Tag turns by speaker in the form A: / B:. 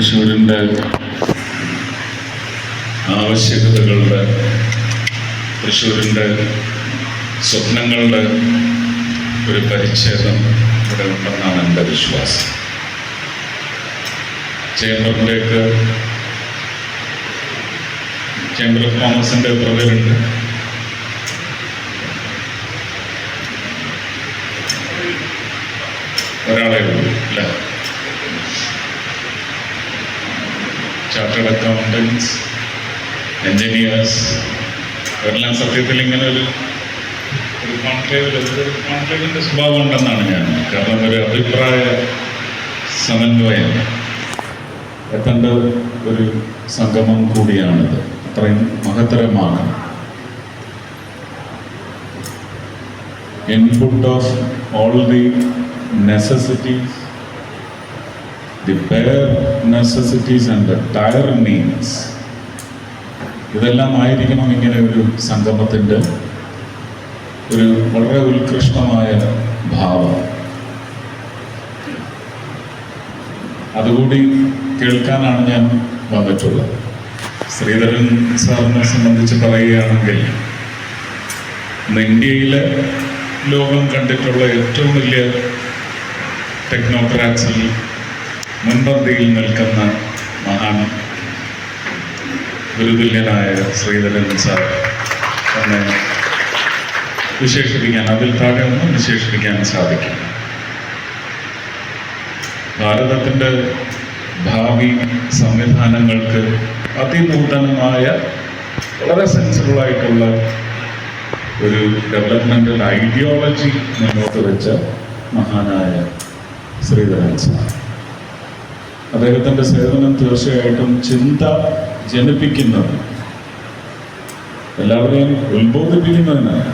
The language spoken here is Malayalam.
A: തൃശ്ശൂരിന്റെ ആവശ്യകതകളുടെ തൃശ്ശൂരിന്റെ സ്വപ്നങ്ങളുടെ ഒരു പരിച്ഛേദം ഇവിടെ ഉണ്ടെന്നാണ് എന്റെ വിശ്വാസം. ചേംബറിലേക്ക് ചേംബർ ഓഫ് കോമേഴ്സിന്റെ എത്ര ഒരാളെ ഉള്ളൂ അല്ലേ? ചാർട്ടേഡ് അക്കൗണ്ടൻസ് എൻജിനീയേഴ്സ് അവരെല്ലാം സത്യത്തിൽ ഇങ്ങനെ ഒരു ഒരു കോൺക്ലേവിൽ ഒരു കോൺക്ലേവിന്റെ സ്വഭാവം ഉണ്ടെന്നാണ് ഞാൻ. കാരണം ഒരു അഭിപ്രായ സമന്വയം എത്തേണ്ട ഒരു സംഗമം കൂടിയാണിത്. അത്രയും മഹത്തരമാണ്. Input of all the necessities the bare necessities and dire needs. ഇതെല്ലാം ആയിരിക്കണം ഇങ്ങനെ ഒരു സംഗമത്തിന്റെ ഒരു വളരെ ഉത്കൃഷ്ടമായ ഭാവം. അതുകൂടി കേൾക്കാനാണ് ഞാൻ വന്നിട്ടുള്ളത്. ശ്രീധരൻ സാറിനെ സംബന്ധിച്ച് പറയുകയാണെങ്കിൽ ഇന്ത്യയിലെ ലോകം കണ്ടിട്ടുള്ള ഏറ്റവും വലിയ ടെക്നോക്രാറ്റ്സിൽ മുൻപന്തിയിൽ നിൽക്കുന്ന മഹാൻ ഗുരുതുല്യനായ ശ്രീധരൻ സാർ എന്നെ വിശേഷിപ്പിക്കാൻ അതിൽ താഴെ ഒന്നും വിശേഷിപ്പിക്കാൻ സാധിക്കും. ഭാരതത്തിന്റെ ഭാവി സംവിധാനങ്ങൾക്ക് അതിനൂതനമായ വളരെ സെൻസിബിളായിട്ടുള്ള ഒരു ഡെവലപ്മെന്റൽ ഐഡിയോളജി മുന്നോട്ട് വെച്ച മഹാനായ ശ്രീധരൻ സാർ. അദ്ദേഹത്തിന്റെ സേവനം തീർച്ചയായിട്ടും ചിന്ത ജനിപ്പിക്കുന്നത്. എല്ലാവരെയും ഉത്ബോധിപ്പിക്കുന്നതിനാണ്.